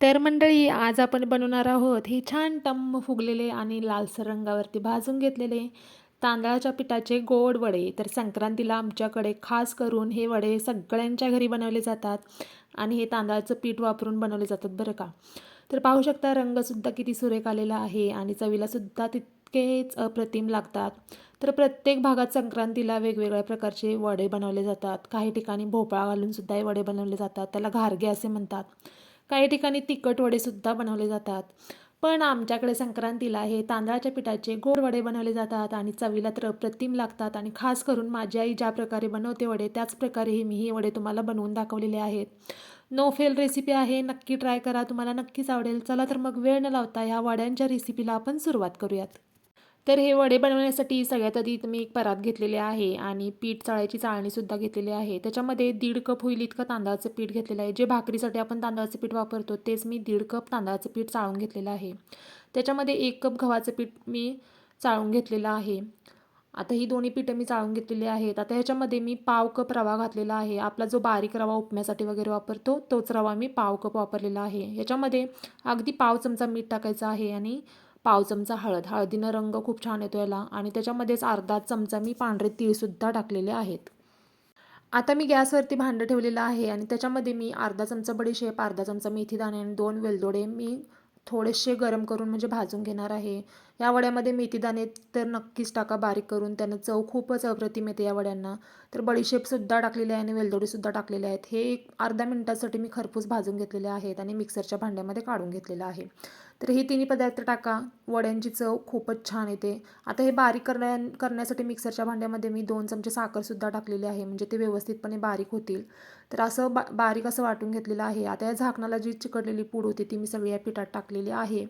तर मंडळी आज आपण बनवणार आहोत हे छान टम्म फुगलेले आणि लालसर रंगावरती भाजून घेतलेले तांदळाच्या पिठाचे गोड वडे. तर संक्रांतीला आमच्याकडे खास करून हे वडे सगळ्यांच्या घरी बनवले जातात आणि हे तांदळाचं पीठ वापरून बनवले जातात बरं का? तर पाहू शकता रंगसुद्धा किती सुरेख आलेला आहे आणि चवीलासुद्धा तितकेच अप्रतिम लागतात. तर प्रत्येक भागात संक्रांतीला वेगवेगळ्या प्रकारचे वडे बनवले जातात. काही ठिकाणी भोपळा घालूनसुद्धा हे वडे बनवले जातात. त्याला घारगे असे म्हणतात. काही ठिकाणी तिखट वडेसुद्धा बनवले जातात. पण आमच्याकडे संक्रांतीला हे तांदळाच्या पिठाचे गोड वडे बनवले जातात आणि चवीला तर अप्रतिम लागतात आणि खास करून माझी आई ज्या प्रकारे बनवते वडे त्याच प्रकारे हे मी हे वडे तुम्हाला बनवून दाखवलेले आहेत. नो फेल रेसिपी आहे नक्की ट्राय करा तुम्हाला नक्कीच आवडेल. चला तर मग वेळ न लावता ह्या वड्यांच्या रेसिपीला आपण सुरुवात करूयात. तर हे वडे बनवण्यासाठी सगळ्यात आधी मी एक परात घेतलेले आहे आणि पीठ चाळायची चाळणीसुद्धा घेतलेली आहे. त्याच्यामध्ये दीड कप होईल इतकं तांदळाचं पीठ घेतलेलं आहे. जे भाकरीसाठी आपण तांदळाचं पीठ वापरतो तेच मी दीड कप तांदळाचं पीठ चाळून घेतलेलं आहे. त्याच्यामध्ये एक कप गव्हाचं पीठ मी चाळून घेतलेलं आहे. आता ही दोन्ही पिठं मी चाळून घेतलेली आहेत. आता ह्याच्यामध्ये मी पाव कप रवा घातलेला आहे. आपला जो बारीक रवा उपम्यासाठी वगैरे वापरतो तोच रवा मी पाव कप वापरलेला आहे. याच्यामध्ये अगदी पाव चमचा मीठ टाकायचं आहे आणि पाव चमचा हळद. हळदीनं रंग खूप छान येतो याला. आणि त्याच्यामध्येच अर्धा चमचा मी पांढरे तीळसुद्धा टाकलेले आहेत. आता मी गॅसवरती भांडं ठेवलेलं आहे आणि त्याच्यामध्ये मी अर्धा चमचा बडीशेप अर्धा चमचा मेथी दाणे आणि दोन वेलदोडे मी थोडेसे गरम करून म्हणजे भाजून घेणार आहे. या वड्यामध्ये मेथीदाणे तर नक्कीच टाका बारीक करून. त्यानं चव खूपच अप्रतिम येते या वड्यांना. तर बडीशेपसुद्धा टाकलेले आहे आणि वेलदोडीसुद्धा टाकलेले आहेत. हे एक अर्धा मिनटासाठी मी खरपूस भाजून घेतलेले आहेत आणि मिक्सरच्या भांड्यामध्ये काढून घेतलेलं आहे. तर हे तिन्ही पदार्थ टाका. वड्यांची चव खूपच छान येते. आता हे बारीक करण्या करण्यासाठी मिक्सरच्या भांड्यामध्ये मी दोन चमचे साखरसुद्धा टाकलेली आहे. म्हणजे ते व्यवस्थितपणे बारीक होतील. तर असं बा बारीक असं वाटून घेतलेलं आहे. आता या झाकणाला जी चिकटलेली पूड होती ती मी सगळी या पिठात टाकलेली आहे.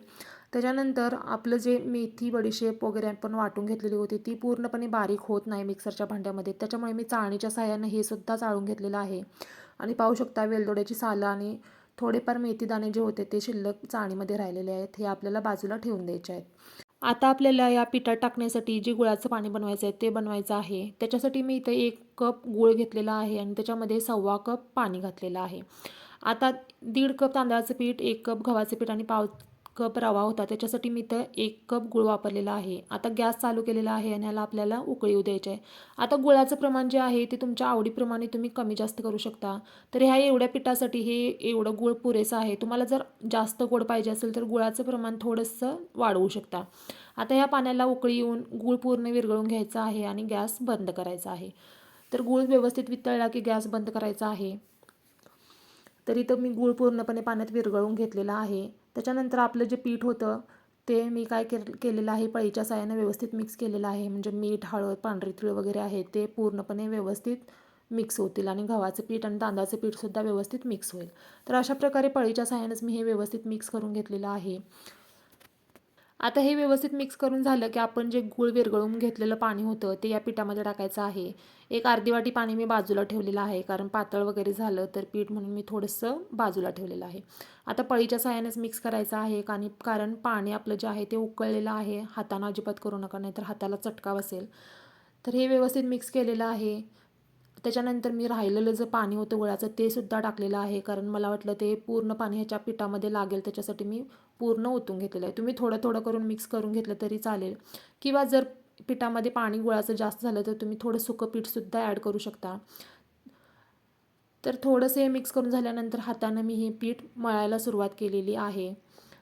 त्याच्यानंतर आपलं जे मेथी बडीशेप वगैरे आपण वाटून घेतलेली होती ती पूर्णपणे बारीक होत नाही मिक्सरच्या भांड्यामध्ये. त्याच्यामुळे मी चाळणीच्या साह्यानं हे सुद्धा चाळून घेतलेलं आहे. आणि पाहू शकता वेलदोड्याची सालं आणि थोडेफार मेथीदाणे जे होते ते शिल्लक चाळणीमध्ये राहिलेले आहेत. हे आपल्याला बाजूला ठेवून द्यायचे आहेत. आता आपल्याला या पिठात टाकण्यासाठी जे गुळाचं पाणी बनवायचं आहे ते बनवायचं आहे. त्याच्यासाठी मी इथं एक कप गूळ घेतलेला आहे आणि त्याच्यामध्ये सव्वा कप पाणी घातलेलं आहे. आता दीड कप तांदळाचं पीठ एक कप गव्हाचं पीठ आणि पाव कप रवा होता त्याच्यासाठी मी तर एक कप गुळ वापरलेला आहे. आता गॅस चालू केलेला आहे आणि याला आपल्याला उकळी येऊ द्यायचे आहे आता गुळाचं प्रमाण जे आहे ते तुमच्या आवडीप्रमाणे तुम्ही कमी जास्त करू शकता. तर ह्या एवढ्या पिठासाठी हे एवढं गुळ पुरेसं आहे. तुम्हाला जर जास्त गोड पाहिजे असेल तर गुळाचं प्रमाण थोडंसं वाढवू शकता. आता ह्या पाण्याला उकळी येऊन गूळ पूर्ण विरघळून घ्यायचा आहे आणि गॅस बंद करायचा आहे. तर गूळ व्यवस्थित वितळला की गॅस बंद करायचा आहे. तरी तर मी गूळ पूर्णपणे पाण्यात विरघळून घेतलेला आहे. त्याच्यानंतर आपलं जे पीठ होतं ते मी काय के केलेलं आहे पळीच्या साह्यानं व्यवस्थित मिक्स केलेलं आहे. म्हणजे मीठ हळद पांढरी तिळ वगैरे आहे ते पूर्णपणे व्यवस्थित मिक्स होतील आणि गव्हाचं पीठ आणि तांदळाचं पीठसुद्धा व्यवस्थित मिक्स होईल. तर अशा प्रकारे पळीच्या साह्यानंच मी हे व्यवस्थित मिक्स करून घेतलेलं आहे. आता हे व्यवस्थित मिक्स करून झालं की आपण जे गूळ विरघळून घेतलेलं पाणी होतं ते या पिठामध्ये टाकायचं आहे. एक अर्धी वाटी पाणी मी बाजूला ठेवलेलं आहे कारण पातळ वगैरे झालं तर पीठ म्हणून मी थोडंसं बाजूला ठेवलेलं आहे. आता पळीच्या साह्यानेच मिक्स करायचं आहे आणि कारण पाणी आपलं जे आहे ते उकळलेलं आहे. हातानं अजिबात करू नका नाही तर हाताला चटका बसेल. तर हे व्यवस्थित मिक्स केलेलं आहे. त्याच्यानंतर मी राहिलेलं जे पाणी होतं गुळाचं ते सुद्धा टाकलेलं आहे. कारण मला वाटलं ते पूर्ण पाणी ह्याच्या पिठामध्ये लागेल त्याच्यासाठी मी पूर्ण ओतून घेतलेलं आहे. तुम्ही थोडं थोडं करून मिक्स करून घेतलं तरी चालेल. किंवा जर पिठामध्ये पाणी गुळाचं जास्त झालं तर तुम्ही थोडं सुकं पीठसुद्धा ॲड करू शकता. तर थोडंसं हे मिक्स करून झाल्यानंतर हातानं मी हे पीठ मळायला सुरुवात केलेली आहे.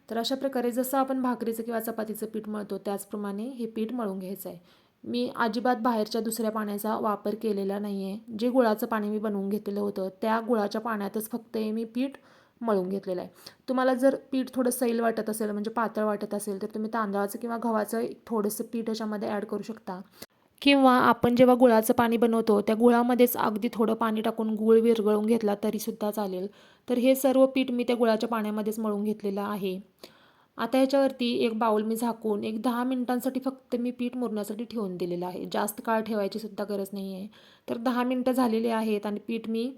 तर अशा प्रकारे जसं आपण भाकरीचं किंवा चपातीचं पीठ मळतो त्याचप्रमाणे हे पीठ मळून घ्यायचं आहे. मी अजिबात बाहेरच्या दुसऱ्या पाण्याचा वापर केलेला नाही आहे जे गुळाचं पाणी मी बनवून घेतलेलं होतं त्या गुळाच्या पाण्यातच फक्त हे मी पीठ मळून घेतलेलं आहे. तुम्हाला जर पीठ थोडं सैल वाटत असेल म्हणजे पातळ वाटत असेल तर तुम्ही तांदळाचं किंवा गव्हाचं एक थोडंसं पीठ याच्यामध्ये ॲड करू शकता. किंवा आपण जेव्हा गुळाचं पाणी बनवतो त्या गुळामध्येच अगदी थोडं पाणी टाकून गुळ विरघळून घेतला तरीसुद्धा चालेल. तर हे सर्व पीठ मी त्या गुळाच्या पाण्यामध्येच मळून घेतलेलं आहे. आता ह्याच्यावरती एक बाऊल मी झाकून एक दहा मिनटांसाठी फक्त मी पीठ मुरण्यासाठी ठेवून दिलेलं आहे. जास्त काळ ठेवायची सुद्धा गरज नाही आहे तर दहा मिनटं झालेली आहेत आणि पीठ मी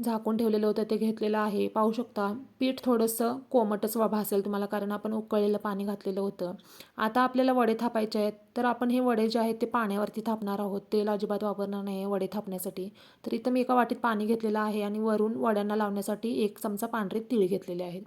झाकून ठेवलेलं होतं ते घेतलेलं आहे. पाहू शकता पीठ थोडंसं कोमटच वा भासेल तुम्हाला कारण आपण उकळलेलं पाणी घातलेलं होतं. आता आपल्याला वडे थापायचे आहेत तर आपण हे वडे जे आहेत ते पाण्यावरती थापणार आहोत. तेल अजिबात वापरणार नाही आहे वडे थापण्यासाठी. तर इथं मी एका वाटीत पाणी घेतलेलं आहे आणि वरून वड्यांना लावण्यासाठी एक चमचा पांढरे तीळ घेतलेले आहेत.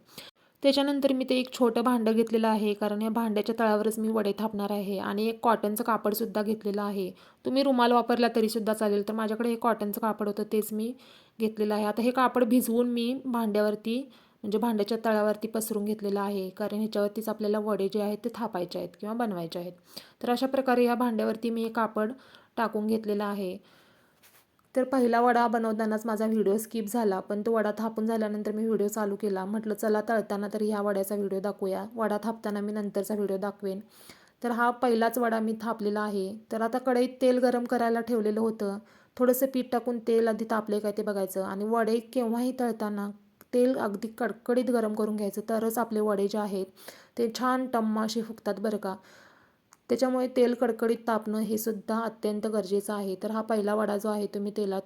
त्याच्यानंतर मी ते एक छोटं भांडं घेतलेलं आहे कारण या भांड्याच्या तळावरच मी वडे थापणार आहे आणि एक कॉटनचं कापडसुद्धा घेतलेलं आहे. तुम्ही रुमाल वापरला तरीसुद्धा चालेल तर माझ्याकडे हे कॉटनचं कापड होतं तेच मी घेतलेलं आहे. आता हे कापड भिजवून मी भांड्यावरती म्हणजे भांड्याच्या तळावरती पसरून घेतलेलं आहे कारण ह्याच्यावरतीच आपल्याला वडे जे आहेत ते थापायचे आहेत किंवा बनवायचे आहेत. तर अशा प्रकारे ह्या भांड्यावरती मी हे कापड टाकून घेतलेलं आहे. तर पहिला वडा बनवतानाच माझा व्हिडिओ स्किप झाला पण तो वडा थापून झाल्यानंतर मी व्हिडिओ चालू केला. म्हटलं चला तळताना तरी ह्या वड्याचा व्हिडिओ दाखवूया. वडा थापताना मी नंतरचा व्हिडिओ दाखवेन. तर हा पहिलाच वडा मी थापलेला आहे. तर आता कढईत तेल गरम करायला ठेवलेलं होतं. थोडंसं पीठ टाकून तेल आधी तापले काय ते बघायचं. आणि वडे केव्हाही तळताना तेल अगदी कडकडीत गरम करून घ्यायचं तरच आपले वडे जे आहेत ते छान टम्मा असे फुगतात बरं का. त्याच्यामुळे तेल कडकडीत तापणं हे सुद्धा अत्यंत गरजेचं आहे. तर हा पहिला वडा जो आहे तो मी तेलात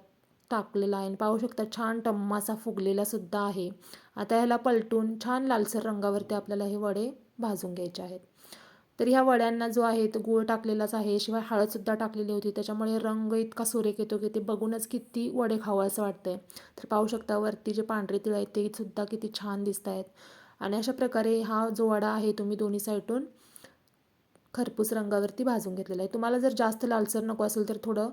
टाकलेला आहे. आणि पाहू शकता छान टम्मासा फुगलेला सुद्धा आहे. आता ह्याला पलटून छान लालसर रंगावरती आपल्याला हे वडे भाजून घ्यायचे आहेत. तर ह्या वड्यांना जो आहे तो गूळ टाकलेलाच आहे. शिवाय हळदसुद्धा टाकलेली होती. त्याच्यामुळे रंग इतका सुरेख येतो की ते बघूनच किती वडे खावं असं वाटतंय. तर पाहू शकता वरती जे पांढरे तिळ आहेत ते सुद्धा किती छान दिसत आहेत आणि अशा प्रकारे हा जो वडा आहे तुम्ही दोन्ही साईडून खरपूस रंगावरती भाजून घेतलेला आहे. तुम्हाला जर जास्त लालसर नको असेल तर थोडं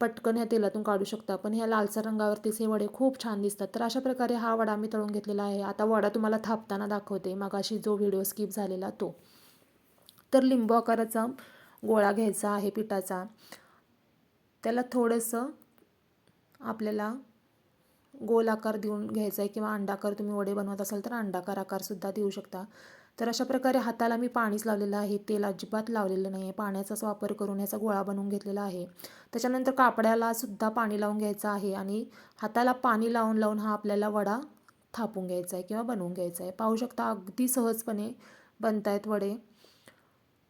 पटकन ह्या तेलातून काढू शकता. पण ह्या लालसर रंगावरतीच हे वडे खूप छान दिसतात. तर अशा प्रकारे हा वडा मी तळून घेतलेला आहे. आता वडा तुम्हाला थापताना दाखवते. मगाशी जो व्हिडिओ स्किप झालेला तो. तर लिंबू आकाराचा गोळा घ्यायचा आहे पिठाचा. त्याला थोडंसं आपल्याला गोल आकार देऊन घ्यायचा आहे किंवा अंडाकार तुम्ही वडे बनवत असाल तर अंडाकार आकारसुद्धा देऊ शकता. तर अशा प्रकारे हाताला मी पाणीच लावलेलं आहे. तेल अजिबात लावलेलं नाही आहे पाण्याचाच वापर करून याचा गोळा बनवून घेतलेला आहे. त्याच्यानंतर कापड्याला सुद्धा पाणी लावून घ्यायचं आहे आणि हाताला पाणी लावून लावून हा आपल्याला वडा थापून घ्यायचा आहे किंवा बनवून घ्यायचा आहे. पाहू शकता अगदी सहजपणे बनत आहेत वडे.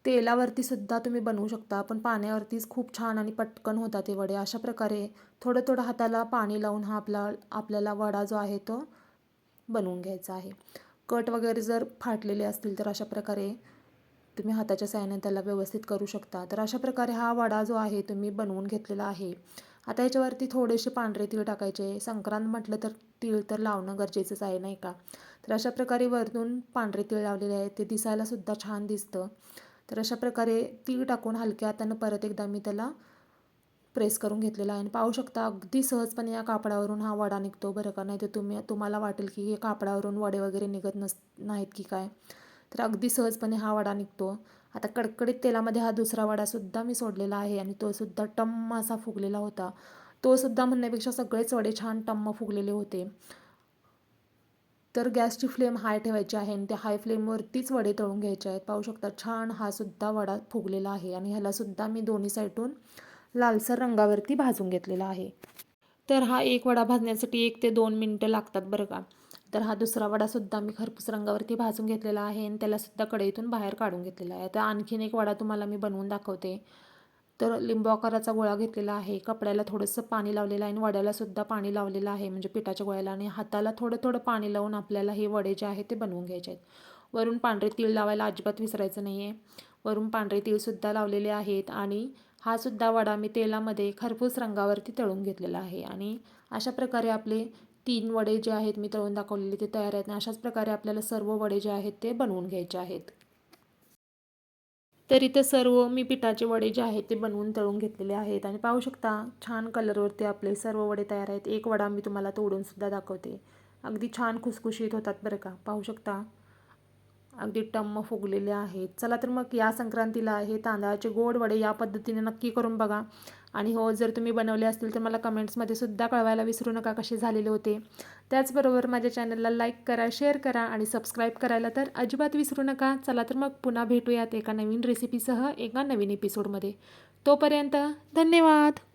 तेलावरती सुद्धा तुम्ही बनवू शकता पण पाण्यावरतीच खूप छान आणि पटकन होतात ते वडे. अशा प्रकारे थोडं थोडं हाताला पाणी लावून हा आपला आपल्याला वडा जो आहे तो बनवून घ्यायचा आहे. कट वगैरे जर फाटलेले असतील तर अशा प्रकारे तुम्ही हाताच्या साह्याने त्याला व्यवस्थित करू शकता. तर अशा प्रकारे हा वडा जो आहे तुम्ही बनवून घेतलेला आहे. आता याच्यावरती थोडेसे पांढरे तीळ टाकायचे. संक्रांत म्हटलं तर तीळ तर लावणं गरजेचंच आहे नाही का? तर अशा प्रकारे वरतून पांढरे तीळ लावलेले आहेत. ते दिसायलासुद्धा छान दिसतं. तर अशा प्रकारे तीळ टाकून हलक्या हातानं परत एकदा मी त्याला प्रेस करून घेतलेला आहे. आणि पाहू शकता अगदी सहजपणे या कापडावरून हा वडा निघतो बरं का? नाही तर तुम्ही तुम्हाला वाटेल की हे कापडावरून वडे वगैरे निघत नस नाहीत की काय? तर अगदी सहजपणे हा वडा निघतो. आता कडकडीत तेलामध्ये हा दुसरा वडासुद्धा मी सोडलेला आहे आणि तोसुद्धा टम्म असा फुगलेला होता. तोसुद्धा म्हणण्यापेक्षा सगळेच वडे छान टम्म फुगलेले होते. तर गॅसची फ्लेम हाय ठेवायची आहे आणि त्या हाय फ्लेमवरतीच वडे तळून घ्यायचे आहेत. पाहू शकता छान हा सुद्धा वडा फुगलेला आहे. आणि ह्यालासुद्धा मी दोन्ही साईडून लालसर रंगावरती भाजून घेतलेला आहे. तर हा एक वडा भाजण्यासाठी एक ते दोन मिनटं लागतात बरं का. तर हा दुसरा वडासुद्धा मी खरपूस रंगावरती भाजून घेतलेला आहे आणि त्यालासुद्धा कढईतून बाहेर काढून घेतलेला आहे. तर आणखीन एक वडा तुम्हाला मी बनवून दाखवते. तर लिंबू आकाराचा गोळा घेतलेला आहे. कपड्याला थोडंसं पाणी लावलेलं आहे आणि वड्यालासुद्धा पाणी लावलेलं आहे. म्हणजे पिठाच्या गोळ्याला आणि हाताला थोडं थोडं पाणी लावून आपल्याला हे वडे जे आहे ते बनवून घ्यायचे आहेत. वरून पांढरे तीळ लावायला अजिबात विसरायचं नाही आहे वरून पांढरे तीळसुद्धा लावलेले आहेत आणि हा सुद्धा वडा मी तेलामध्ये खरपूस रंगावरती तळून घेतलेला आहे. आणि अशा प्रकारे आपले तीन वडे जे आहेत मी तळून दाखवलेले ते तयार आहेत आणि अशाच प्रकारे आपल्याला सर्व वडे जे आहेत ते बनवून घ्यायचे आहेत. तर इथे सर्व मी पिठाचे वडे जे आहेत ते बनवून तळून घेतलेले आहेत. आणि पाहू शकता छान कलरवरती आपले सर्व वडे तयार आहेत. एक वडा मी तुम्हाला तोडूनसुद्धा दाखवते. अगदी छान खुसखुशीत होतात बरं का. पाहू शकता अगदी टम्म फुगलेले आहेत. चला तर मग या संक्रांतीला हे तांदळाचे गोड वडे या पद्धतीने नक्की करून बघा. आणि हो जर तुम्ही बनवले असतील तर मला कमेंट्समध्ये सुद्धा कळवायला विसरू नका कसे झालेले होते. त्याचबरोबर माझ्या चॅनलला लाईक करा शेअर करा आणि सबस्क्राईब करायला तर अजिबात विसरू नका. चला तर मग पुन्हा भेटूयात एका नवीन रेसिपीसह एका नवीन एपिसोडमध्ये तोपर्यंत धन्यवाद!